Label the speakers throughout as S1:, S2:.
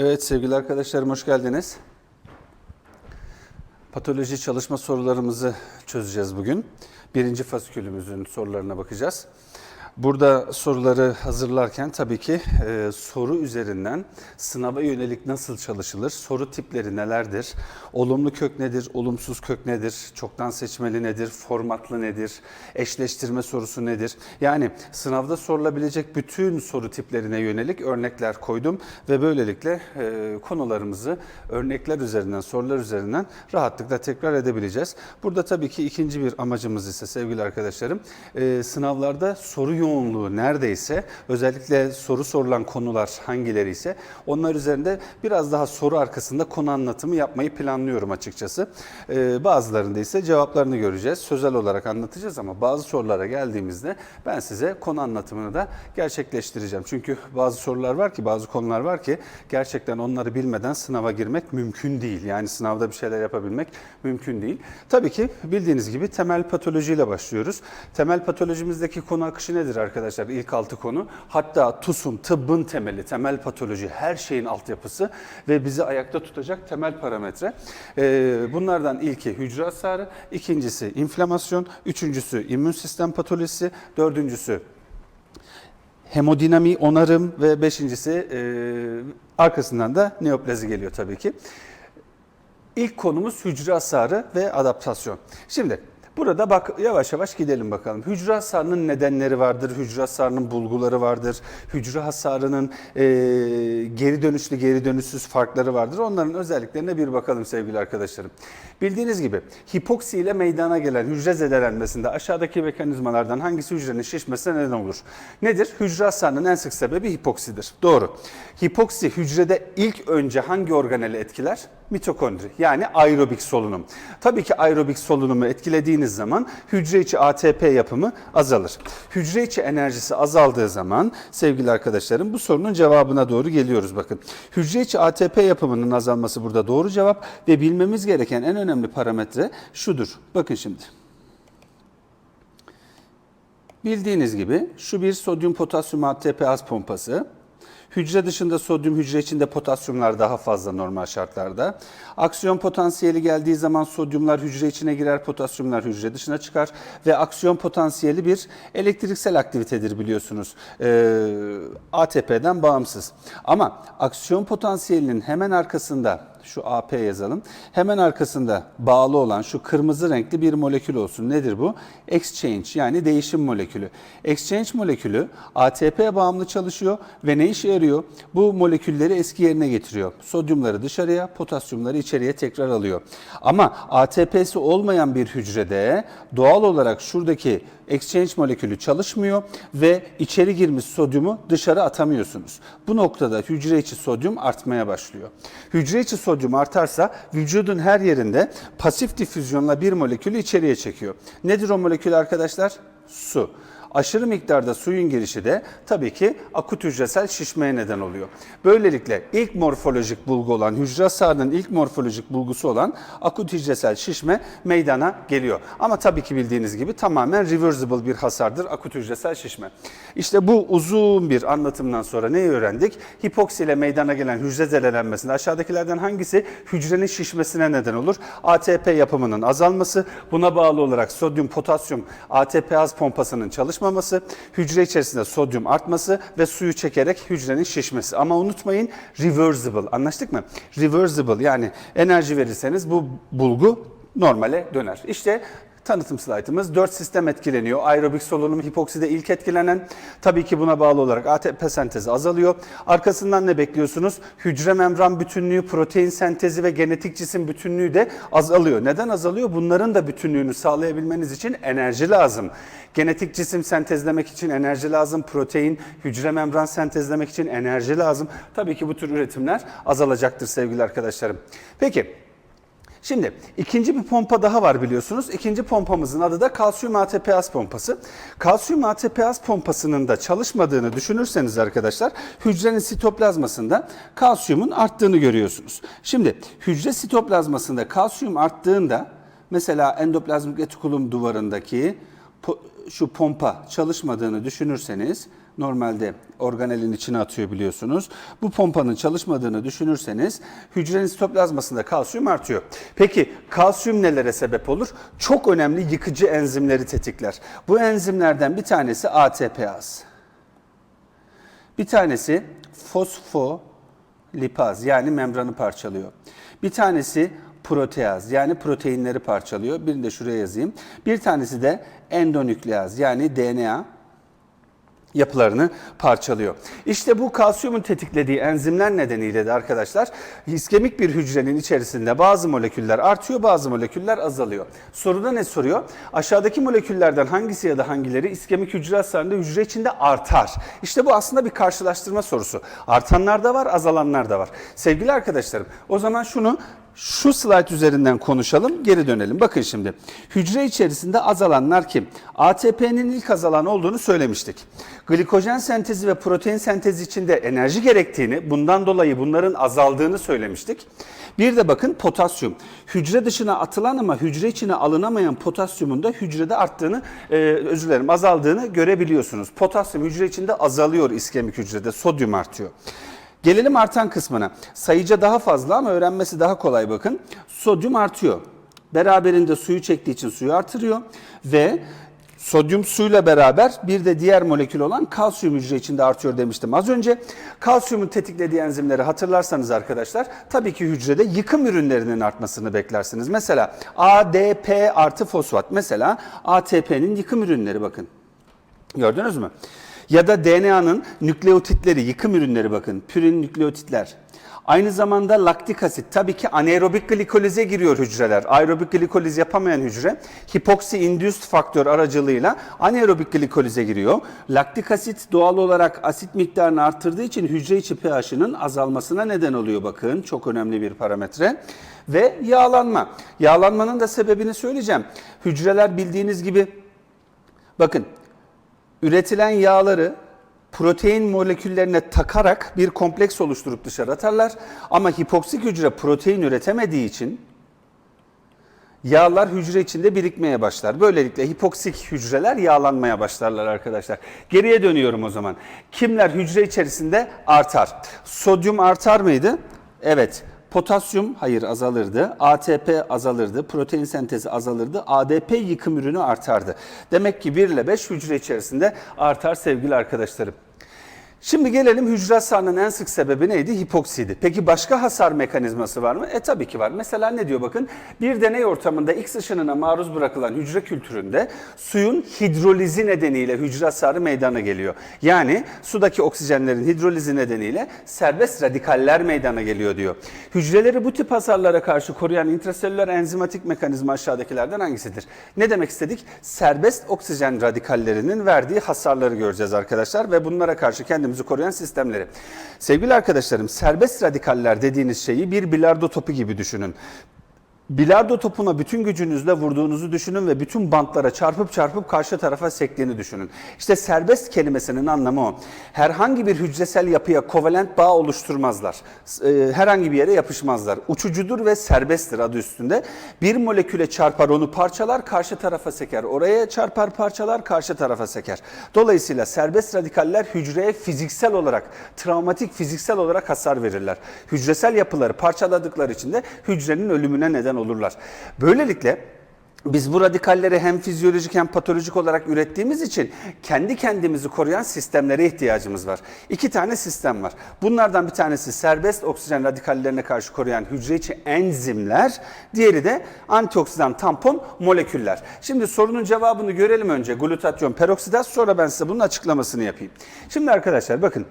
S1: Evet sevgili arkadaşlarım hoş geldiniz. Patoloji çalışma sorularımızı çözeceğiz bugün. Birinci fasikülümüzün sorularına bakacağız. Burada soruları hazırlarken tabii ki e, soru üzerinden sınava yönelik nasıl çalışılır, soru tipleri nelerdir, olumlu kök nedir, olumsuz kök nedir, çoktan seçmeli nedir, formatlı nedir, eşleştirme sorusu nedir? Yani sınavda sorulabilecek bütün soru tiplerine yönelik örnekler koydum ve böylelikle e, konularımızı örnekler üzerinden, sorular üzerinden rahatlıkla tekrar edebileceğiz. Burada tabii ki ikinci bir amacımız ise sevgili arkadaşlarım, e, sınavlarda soru yoğunluğu neredeyse, özellikle soru sorulan konular hangileri ise onlar üzerinde biraz daha soru arkasında konu anlatımı yapmayı planlıyorum açıkçası. E, bazılarında ise cevaplarını göreceğiz. Sözel olarak anlatacağız ama bazı sorulara geldiğimizde ben size konu anlatımını da gerçekleştireceğim. Çünkü bazı sorular var ki, bazı konular var ki gerçekten onları bilmeden sınava girmek mümkün değil. Yani sınavda bir şeyler yapabilmek mümkün değil. Tabii ki bildiğiniz gibi temel patolojiyle başlıyoruz. Temel patolojimizdeki konu akışı nedir arkadaşlar? İlk altı konu. Hatta TUS'un, tıbbın temeli, temel patoloji, her şeyin altyapısı ve bizi ayakta tutacak temel parametre. Ee, bunlardan ilki hücre hasarı, ikincisi inflamasyon, üçüncüsü immün sistem patolojisi, dördüncüsü hemodinami, onarım ve beşincisi e, arkasından da neoplazi geliyor tabii ki. İlk konumuz hücre hasarı ve adaptasyon. Şimdi burada bak yavaş yavaş gidelim bakalım. Hücre hasarının nedenleri vardır, hücre hasarının bulguları vardır, hücre hasarının e, geri dönüşlü geri dönüşsüz farkları vardır. Onların özelliklerine bir bakalım sevgili arkadaşlarım. Bildiğiniz gibi hipoksi ile meydana gelen hücre zedelenmesinde aşağıdaki mekanizmalardan hangisi hücrenin şişmesine neden olur? Nedir? Hücre hasarının en sık sebebi hipoksidir. Doğru. Hipoksi hücrede ilk önce hangi organeli etkiler? Mitokondri yani aerobik solunum. Tabii ki aerobik solunumu etkilediğiniz zaman hücre içi ATP yapımı azalır. Hücre içi enerjisi azaldığı zaman sevgili arkadaşlarım bu sorunun cevabına doğru geliyoruz bakın. Hücre içi ATP yapımının azalması burada doğru cevap ve bilmemiz gereken en önemli parametre şudur. Bakın şimdi. Bildiğiniz gibi şu bir sodyum potasyum ATP az pompası. Hücre dışında sodyum, hücre içinde potasyumlar daha fazla normal şartlarda. Aksiyon potansiyeli geldiği zaman sodyumlar hücre içine girer, potasyumlar hücre dışına çıkar ve aksiyon potansiyeli bir elektriksel aktivitedir biliyorsunuz. Ee, ATP'den bağımsız. Ama aksiyon potansiyelinin hemen arkasında şu AP yazalım. Hemen arkasında bağlı olan şu kırmızı renkli bir molekül olsun. Nedir bu? Exchange yani değişim molekülü. Exchange molekülü ATP bağımlı çalışıyor ve ne işe yarıyor? Bu molekülleri eski yerine getiriyor. Sodyumları dışarıya, potasyumları içeriye tekrar alıyor. Ama ATP'si olmayan bir hücrede doğal olarak şuradaki exchange molekülü çalışmıyor ve içeri girmiş sodyumu dışarı atamıyorsunuz. Bu noktada hücre içi sodyum artmaya başlıyor. Hücre içi sodyum artarsa vücudun her yerinde pasif difüzyonla bir molekülü içeriye çekiyor. Nedir o molekül arkadaşlar? Su. Aşırı miktarda suyun girişi de tabii ki akut hücresel şişmeye neden oluyor. Böylelikle ilk morfolojik bulgu olan hücre hasarının ilk morfolojik bulgusu olan akut hücresel şişme meydana geliyor. Ama tabii ki bildiğiniz gibi tamamen reversible bir hasardır akut hücresel şişme. İşte bu uzun bir anlatımdan sonra neyi öğrendik? Hipoksi ile meydana gelen hücre zedelenmesinde aşağıdakilerden hangisi hücrenin şişmesine neden olur? ATP yapımının azalması, buna bağlı olarak sodyum, potasyum, ATP az pompasının çalışmaması, hücre içerisinde sodyum artması ve suyu çekerek hücrenin şişmesi. Ama unutmayın reversible. Anlaştık mı? Reversible yani enerji verirseniz bu bulgu normale döner. İşte Tanıtım slaytımız. Dört sistem etkileniyor. Aerobik solunum hipokside ilk etkilenen. Tabii ki buna bağlı olarak ATP sentezi azalıyor. Arkasından ne bekliyorsunuz? Hücre membran bütünlüğü, protein sentezi ve genetik cisim bütünlüğü de azalıyor. Neden azalıyor? Bunların da bütünlüğünü sağlayabilmeniz için enerji lazım. Genetik cisim sentezlemek için enerji lazım. Protein, hücre membran sentezlemek için enerji lazım. Tabii ki bu tür üretimler azalacaktır sevgili arkadaşlarım. Peki Şimdi ikinci bir pompa daha var biliyorsunuz. İkinci pompamızın adı da kalsiyum ATPaz pompası. Kalsiyum ATPaz pompasının da çalışmadığını düşünürseniz arkadaşlar hücrenin sitoplazmasında kalsiyumun arttığını görüyorsunuz. Şimdi hücre sitoplazmasında kalsiyum arttığında mesela endoplazmik retikulum duvarındaki şu pompa çalışmadığını düşünürseniz normalde organelin içine atıyor biliyorsunuz. Bu pompanın çalışmadığını düşünürseniz hücrenin sitoplazmasında kalsiyum artıyor. Peki kalsiyum nelere sebep olur? Çok önemli yıkıcı enzimleri tetikler. Bu enzimlerden bir tanesi ATPaz. Bir tanesi fosfolipaz yani membranı parçalıyor. Bir tanesi proteaz yani proteinleri parçalıyor. Birini de şuraya yazayım. Bir tanesi de endonükleaz yani DNA yapılarını parçalıyor. İşte bu kalsiyumun tetiklediği enzimler nedeniyle de arkadaşlar iskemik bir hücrenin içerisinde bazı moleküller artıyor, bazı moleküller azalıyor. Soruda ne soruyor? Aşağıdaki moleküllerden hangisi ya da hangileri iskemik hücre hasarında hücre içinde artar? İşte bu aslında bir karşılaştırma sorusu. Artanlar da var, azalanlar da var. Sevgili arkadaşlarım, o zaman şunu şu slide üzerinden konuşalım, geri dönelim. Bakın şimdi, hücre içerisinde azalanlar kim? ATP'nin ilk azalan olduğunu söylemiştik. Glikojen sentezi ve protein sentezi içinde enerji gerektiğini, bundan dolayı bunların azaldığını söylemiştik. Bir de bakın potasyum. Hücre dışına atılan ama hücre içine alınamayan potasyumun da hücrede arttığını, e, özür dilerim azaldığını görebiliyorsunuz. Potasyum hücre içinde azalıyor iskemik hücrede, sodyum artıyor. Gelelim artan kısmına. Sayıca daha fazla ama öğrenmesi daha kolay bakın. Sodyum artıyor. Beraberinde suyu çektiği için suyu artırıyor ve sodyum suyla beraber bir de diğer molekül olan kalsiyum hücre içinde artıyor demiştim az önce. Kalsiyumun tetiklediği enzimleri hatırlarsanız arkadaşlar tabii ki hücrede yıkım ürünlerinin artmasını beklersiniz. Mesela ADP artı fosfat mesela ATP'nin yıkım ürünleri bakın. Gördünüz mü? Ya da DNA'nın nükleotitleri, yıkım ürünleri bakın. Pürin nükleotitler. Aynı zamanda laktik asit. Tabii ki anaerobik glikolize giriyor hücreler. Aerobik glikoliz yapamayan hücre hipoksi induced faktör aracılığıyla anaerobik glikolize giriyor. Laktik asit doğal olarak asit miktarını arttırdığı için hücre içi pH'ının azalmasına neden oluyor bakın. Çok önemli bir parametre. Ve yağlanma. Yağlanmanın da sebebini söyleyeceğim. Hücreler bildiğiniz gibi bakın üretilen yağları protein moleküllerine takarak bir kompleks oluşturup dışarı atarlar. Ama hipoksik hücre protein üretemediği için yağlar hücre içinde birikmeye başlar. Böylelikle hipoksik hücreler yağlanmaya başlarlar arkadaşlar. Geriye dönüyorum o zaman. Kimler hücre içerisinde artar? Sodyum artar mıydı? Evet. Potasyum hayır azalırdı. ATP azalırdı. Protein sentezi azalırdı. ADP yıkım ürünü artardı. Demek ki 1 ile 5 hücre içerisinde artar sevgili arkadaşlarım. Şimdi gelelim hücre hasarının en sık sebebi neydi? Hipoksiydi. Peki başka hasar mekanizması var mı? E tabii ki var. Mesela ne diyor bakın? Bir deney ortamında X ışınına maruz bırakılan hücre kültüründe suyun hidrolizi nedeniyle hücre hasarı meydana geliyor. Yani sudaki oksijenlerin hidrolizi nedeniyle serbest radikaller meydana geliyor diyor. Hücreleri bu tip hasarlara karşı koruyan intraselüler enzimatik mekanizma aşağıdakilerden hangisidir? Ne demek istedik? Serbest oksijen radikallerinin verdiği hasarları göreceğiz arkadaşlar ve bunlara karşı kendimizi koruyan sistemleri. Sevgili arkadaşlarım, serbest radikaller dediğiniz şeyi bir bilardo topu gibi düşünün. Bilardo topuna bütün gücünüzle vurduğunuzu düşünün ve bütün bantlara çarpıp çarpıp karşı tarafa sektiğini düşünün. İşte serbest kelimesinin anlamı o. Herhangi bir hücresel yapıya kovalent bağ oluşturmazlar. Ee, Herhangi bir yere yapışmazlar. Uçucudur ve serbesttir adı üstünde. Bir moleküle çarpar onu parçalar, karşı tarafa seker. Oraya çarpar parçalar, karşı tarafa seker. Dolayısıyla serbest radikaller hücreye fiziksel olarak, travmatik fiziksel olarak hasar verirler. Hücresel yapıları parçaladıkları için de hücrenin ölümüne neden olurlar. Böylelikle biz bu radikalleri hem fizyolojik hem patolojik olarak ürettiğimiz için kendi kendimizi koruyan sistemlere ihtiyacımız var. İki tane sistem var. Bunlardan bir tanesi serbest oksijen radikallerine karşı koruyan hücre içi enzimler, diğeri de antioksidan tampon moleküller. Şimdi sorunun cevabını görelim önce. Glutatyon peroksidaz sonra ben size bunun açıklamasını yapayım. Şimdi arkadaşlar bakın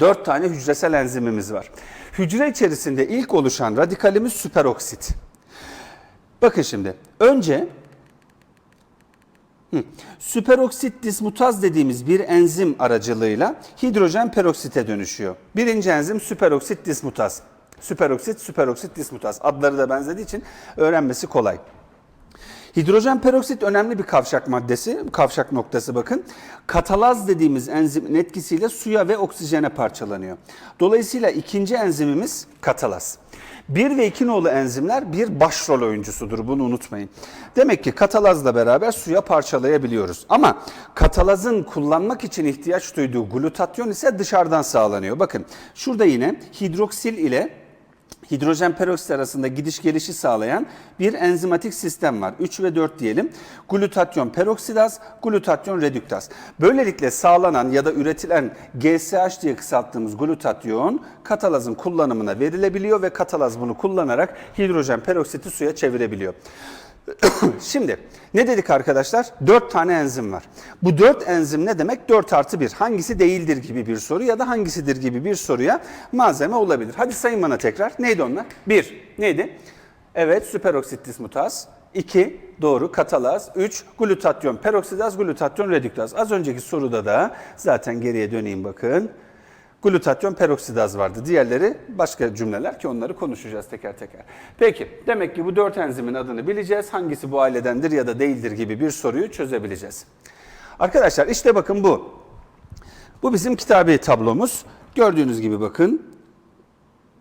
S1: Dört tane hücresel enzimimiz var. Hücre içerisinde ilk oluşan radikalimiz süperoksit. Bakın şimdi önce hı, süperoksit dismutaz dediğimiz bir enzim aracılığıyla hidrojen peroksite dönüşüyor. Birinci enzim süperoksit dismutaz. Süperoksit, süperoksit dismutaz. Adları da benzediği için öğrenmesi kolay. Hidrojen peroksit önemli bir kavşak maddesi, kavşak noktası bakın. Katalaz dediğimiz enzimin etkisiyle suya ve oksijene parçalanıyor. Dolayısıyla ikinci enzimimiz katalaz. 1 ve 2 nolu enzimler bir başrol oyuncusudur bunu unutmayın. Demek ki katalazla beraber suya parçalayabiliyoruz. Ama katalazın kullanmak için ihtiyaç duyduğu glutatyon ise dışarıdan sağlanıyor. Bakın şurada yine hidroksil ile hidrojen peroksit arasında gidiş gelişi sağlayan bir enzimatik sistem var. 3 ve 4 diyelim. Glutatyon peroksidaz, glutatyon redüktaz. Böylelikle sağlanan ya da üretilen GSH diye kısalttığımız glutatyon katalazın kullanımına verilebiliyor ve katalaz bunu kullanarak hidrojen peroksiti suya çevirebiliyor. Şimdi ne dedik arkadaşlar? 4 tane enzim var. Bu 4 enzim ne demek? 4 artı 1. Hangisi değildir gibi bir soru ya da hangisidir gibi bir soruya malzeme olabilir. Hadi sayın bana tekrar. Neydi onlar? 1. Neydi? Evet süperoksit dismutaz. 2. Doğru katalaz. 3. Glutatyon peroksidaz, glutatyon redüktaz. Az önceki soruda da zaten geriye döneyim bakın. Glutatyon peroksidaz vardı. Diğerleri başka cümleler ki onları konuşacağız teker teker. Peki demek ki bu dört enzimin adını bileceğiz. Hangisi bu ailedendir ya da değildir gibi bir soruyu çözebileceğiz. Arkadaşlar işte bakın bu. Bu bizim kitabi tablomuz. Gördüğünüz gibi bakın.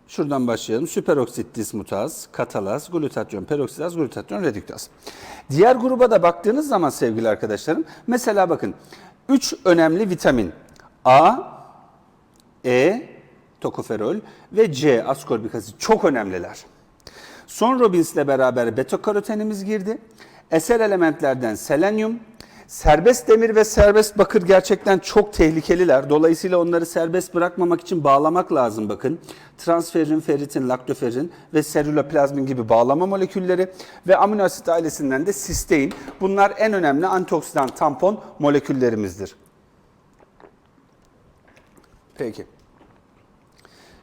S1: Şuradan başlayalım. Süperoksit dismutaz, katalaz, glutatyon peroksidaz, glutatyon redüktaz. Diğer gruba da baktığınız zaman sevgili arkadaşlarım, mesela bakın 3 önemli vitamin A, e, tokoferol ve C, askorbik asit çok önemliler. Son Robbins ile beraber beta karotenimiz girdi. Eser elementlerden selenyum, serbest demir ve serbest bakır gerçekten çok tehlikeliler. Dolayısıyla onları serbest bırakmamak için bağlamak lazım bakın. Transferin, feritin, laktoferin ve serüloplazmin gibi bağlama molekülleri ve amino asit ailesinden de sistein. Bunlar en önemli antioksidan tampon moleküllerimizdir. Peki.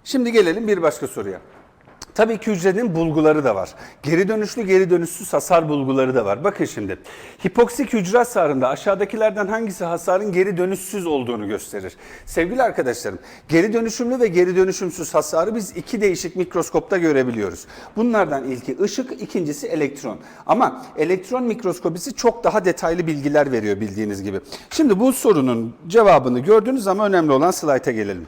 S1: Şimdi gelelim bir başka soruya. Tabii ki hücrenin bulguları da var. Geri dönüşlü, geri dönüşsüz hasar bulguları da var. Bakın şimdi. Hipoksik hücre hasarında aşağıdakilerden hangisi hasarın geri dönüşsüz olduğunu gösterir? Sevgili arkadaşlarım, geri dönüşümlü ve geri dönüşümsüz hasarı biz iki değişik mikroskopta görebiliyoruz. Bunlardan ilki ışık, ikincisi elektron. Ama elektron mikroskopisi çok daha detaylı bilgiler veriyor bildiğiniz gibi. Şimdi bu sorunun cevabını gördüğünüz zaman önemli olan slayta gelelim.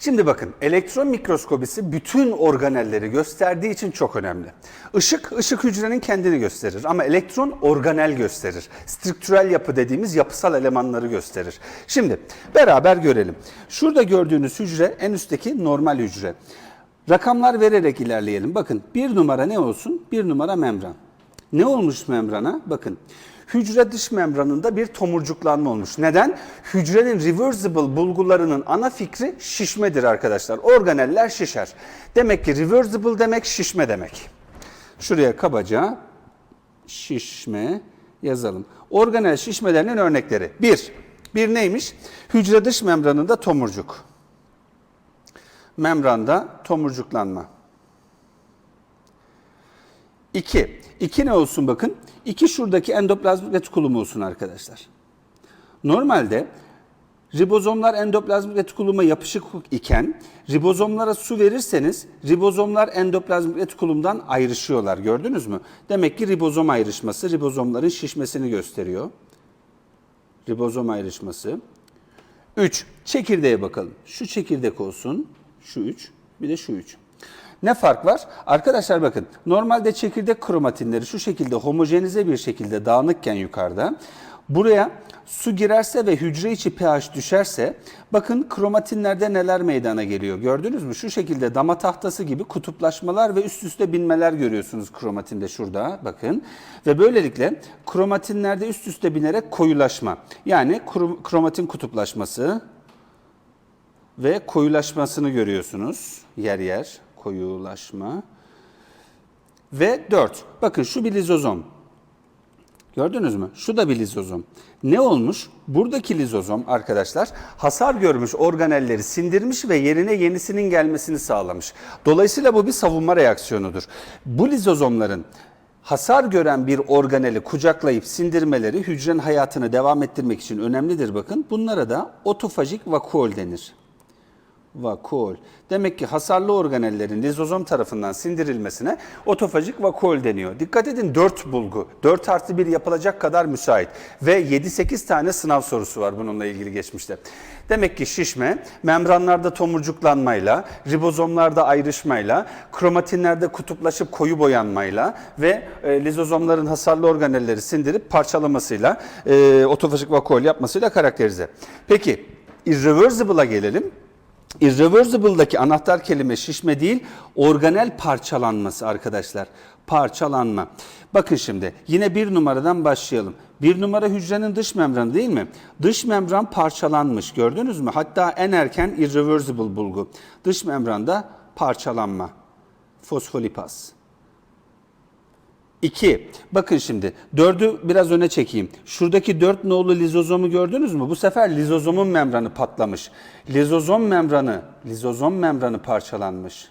S1: Şimdi bakın elektron mikroskobisi bütün organelleri gösterdiği için çok önemli. Işık, ışık hücrenin kendini gösterir ama elektron organel gösterir. Strüktürel yapı dediğimiz yapısal elemanları gösterir. Şimdi beraber görelim. Şurada gördüğünüz hücre en üstteki normal hücre. Rakamlar vererek ilerleyelim. Bakın bir numara ne olsun? Bir numara membran. Ne olmuş membrana? Bakın hücre dış membranında bir tomurcuklanma olmuş. Neden? Hücrenin reversible bulgularının ana fikri şişmedir arkadaşlar. Organeller şişer. Demek ki reversible demek şişme demek. Şuraya kabaca şişme yazalım. Organel şişmelerinin örnekleri. Bir, bir neymiş? Hücre dış membranında tomurcuk. Membranda tomurcuklanma. İki. İki ne olsun bakın? İki şuradaki endoplazmik retikulum olsun arkadaşlar. Normalde ribozomlar endoplazmik retikuluma yapışık iken ribozomlara su verirseniz ribozomlar endoplazmik retikulumdan ayrışıyorlar. Gördünüz mü? Demek ki ribozom ayrışması ribozomların şişmesini gösteriyor. Ribozom ayrışması. 3. Çekirdeğe bakalım. Şu çekirdek olsun. Şu 3. Bir de şu 3. Ne fark var? Arkadaşlar bakın normalde çekirdek kromatinleri şu şekilde homojenize bir şekilde dağınıkken yukarıda buraya su girerse ve hücre içi pH düşerse bakın kromatinlerde neler meydana geliyor gördünüz mü? Şu şekilde dama tahtası gibi kutuplaşmalar ve üst üste binmeler görüyorsunuz kromatinde şurada bakın. Ve böylelikle kromatinlerde üst üste binerek koyulaşma yani kromatin kutuplaşması ve koyulaşmasını görüyorsunuz yer yer koyulaşma. Ve 4. Bakın şu bir lizozom. Gördünüz mü? Şu da bir lizozom. Ne olmuş? Buradaki lizozom arkadaşlar hasar görmüş organelleri sindirmiş ve yerine yenisinin gelmesini sağlamış. Dolayısıyla bu bir savunma reaksiyonudur. Bu lizozomların hasar gören bir organeli kucaklayıp sindirmeleri hücrenin hayatını devam ettirmek için önemlidir bakın. Bunlara da otofajik vakuol denir. Vakol. Demek ki hasarlı organellerin lizozom tarafından sindirilmesine otofajik vakol deniyor. Dikkat edin 4 bulgu. 4 artı 1 yapılacak kadar müsait. Ve 7-8 tane sınav sorusu var bununla ilgili geçmişte. Demek ki şişme, membranlarda tomurcuklanmayla, ribozomlarda ayrışmayla, kromatinlerde kutuplaşıp koyu boyanmayla ve e, lizozomların hasarlı organelleri sindirip parçalamasıyla, e, otofajik vakol yapmasıyla karakterize. Peki, irreversible'a gelelim. Irreversible'daki anahtar kelime şişme değil, organel parçalanması arkadaşlar. Parçalanma. Bakın şimdi yine bir numaradan başlayalım. Bir numara hücrenin dış membranı değil mi? Dış membran parçalanmış gördünüz mü? Hatta en erken irreversible bulgu. Dış membranda parçalanma. Fosfolipaz. 2. Bakın şimdi dördü biraz öne çekeyim. Şuradaki dört nolu lizozomu gördünüz mü? Bu sefer lizozomun membranı patlamış. Lizozom membranı, lizozom membranı parçalanmış.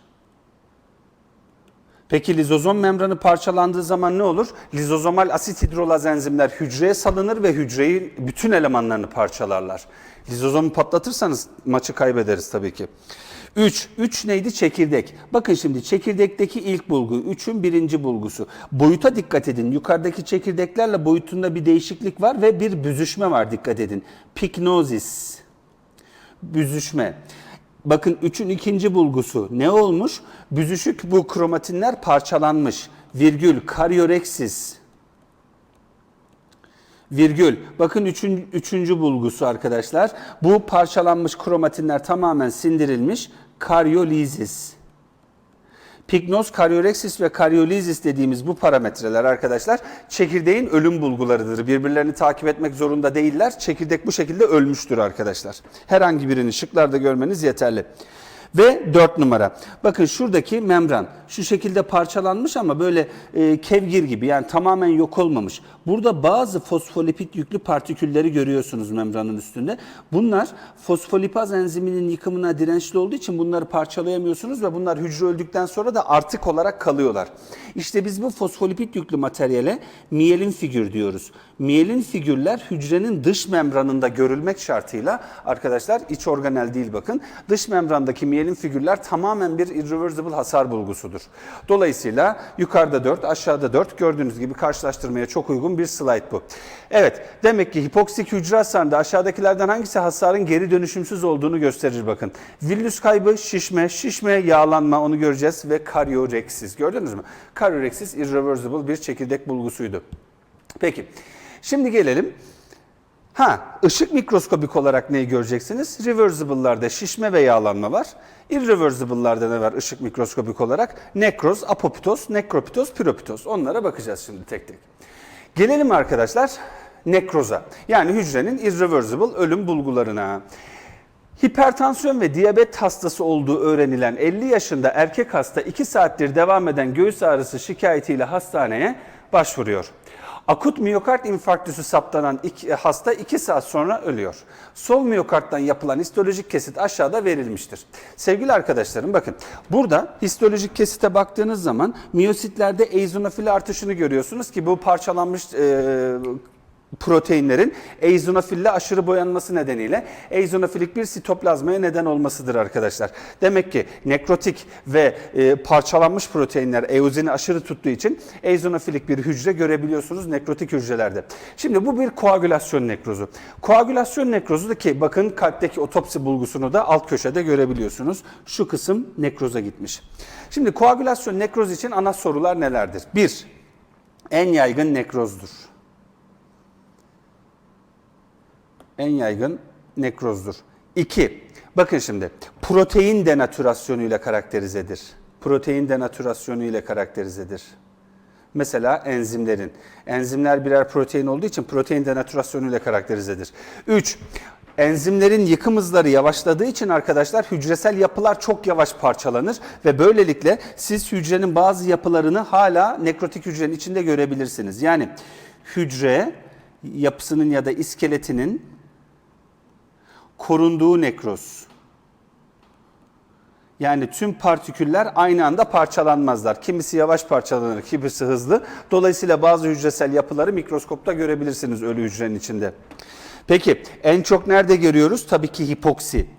S1: Peki lizozom membranı parçalandığı zaman ne olur? Lizozomal asit hidrolaz enzimler hücreye salınır ve hücreyi bütün elemanlarını parçalarlar. Lizozomu patlatırsanız maçı kaybederiz tabii ki. 3. 3 neydi? Çekirdek. Bakın şimdi çekirdekteki ilk bulgu, 3'ün birinci bulgusu. Boyuta dikkat edin. Yukarıdaki çekirdeklerle boyutunda bir değişiklik var ve bir büzüşme var dikkat edin. Piknozis. Büzüşme. Bakın 3'ün ikinci bulgusu ne olmuş? Büzüşük bu kromatinler parçalanmış. Virgül, karyoreksis. Virgül. Bakın üçün, üçüncü bulgusu arkadaşlar. Bu parçalanmış kromatinler tamamen sindirilmiş. Karyolizis. Pignos, karyoreksis ve karyolizis dediğimiz bu parametreler arkadaşlar çekirdeğin ölüm bulgularıdır. Birbirlerini takip etmek zorunda değiller. Çekirdek bu şekilde ölmüştür arkadaşlar. Herhangi birini şıklarda görmeniz yeterli. Ve 4 numara. Bakın şuradaki membran şu şekilde parçalanmış ama böyle e, kevgir gibi yani tamamen yok olmamış. Burada bazı fosfolipid yüklü partikülleri görüyorsunuz membranın üstünde. Bunlar fosfolipaz enziminin yıkımına dirençli olduğu için bunları parçalayamıyorsunuz ve bunlar hücre öldükten sonra da artık olarak kalıyorlar. İşte biz bu fosfolipid yüklü materyale miyelin figür diyoruz. Miyelin figürler hücrenin dış membranında görülmek şartıyla arkadaşlar iç organel değil bakın. Dış membrandaki miyelin figürler tamamen bir irreversible hasar bulgusudur. Dolayısıyla yukarıda 4, aşağıda 4 gördüğünüz gibi karşılaştırmaya çok uygun bir slide bu. Evet demek ki hipoksik hücre hasarında aşağıdakilerden hangisi hasarın geri dönüşümsüz olduğunu gösterir bakın. Villus kaybı, şişme, şişme, yağlanma onu göreceğiz ve karyoreksis gördünüz mü? Karyoreksis irreversible bir çekirdek bulgusuydu. Peki şimdi gelelim Ha, ışık mikroskobik olarak neyi göreceksiniz? Reversible'larda şişme ve yağlanma var. Irreversible'larda ne var ışık mikroskobik olarak? Nekroz, apoptoz, nekropitoz, piropitoz. Onlara bakacağız şimdi tek tek. Gelelim arkadaşlar nekroza. Yani hücrenin irreversible ölüm bulgularına. Hipertansiyon ve diyabet hastası olduğu öğrenilen 50 yaşında erkek hasta 2 saattir devam eden göğüs ağrısı şikayetiyle hastaneye başvuruyor. Akut miyokard infarktüsü saptanan iki, hasta 2 saat sonra ölüyor. Sol miyokardtan yapılan histolojik kesit aşağıda verilmiştir. Sevgili arkadaşlarım bakın burada histolojik kesite baktığınız zaman miyositlerde eozinofili artışını görüyorsunuz ki bu parçalanmış e, proteinlerin eozinofille aşırı boyanması nedeniyle eozinofilik bir sitoplazmaya neden olmasıdır arkadaşlar. Demek ki nekrotik ve e, parçalanmış proteinler eozini aşırı tuttuğu için eozinofilik bir hücre görebiliyorsunuz nekrotik hücrelerde. Şimdi bu bir koagülasyon nekrozu. Koagülasyon nekrozu da ki bakın kalpteki otopsi bulgusunu da alt köşede görebiliyorsunuz. Şu kısım nekroza gitmiş. Şimdi koagülasyon nekroz için ana sorular nelerdir? Bir, en yaygın nekrozdur. En yaygın nekrozdur. 2. Bakın şimdi protein denatürasyonu ile karakterizedir. Protein denatürasyonu ile karakterizedir. Mesela enzimlerin. Enzimler birer protein olduğu için protein denatürasyonu ile karakterizedir. 3. Enzimlerin yıkım hızları yavaşladığı için arkadaşlar hücresel yapılar çok yavaş parçalanır ve böylelikle siz hücrenin bazı yapılarını hala nekrotik hücrenin içinde görebilirsiniz. Yani hücre yapısının ya da iskeletinin korunduğu nekroz. Yani tüm partiküller aynı anda parçalanmazlar. Kimisi yavaş parçalanır, kimisi hızlı. Dolayısıyla bazı hücresel yapıları mikroskopta görebilirsiniz ölü hücrenin içinde. Peki en çok nerede görüyoruz? Tabii ki hipoksi.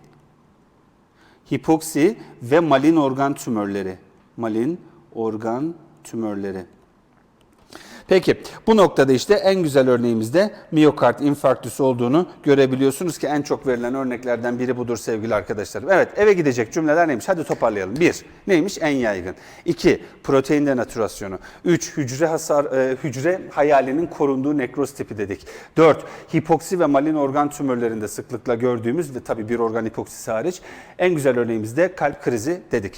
S1: hipoksi ve malin organ tümörleri. Malin organ tümörleri. Peki bu noktada işte en güzel örneğimizde miyokard infarktüsü olduğunu görebiliyorsunuz ki en çok verilen örneklerden biri budur sevgili arkadaşlarım. Evet eve gidecek cümleler neymiş? Hadi toparlayalım. 1. Neymiş? En yaygın. 2. Protein denatürasyonu. 3. Hücre hasar e, hücre hayalinin korunduğu nekroz tipi dedik. 4. Hipoksi ve malin organ tümörlerinde sıklıkla gördüğümüz ve tabii bir organ hipoksisi hariç en güzel örneğimizde kalp krizi dedik.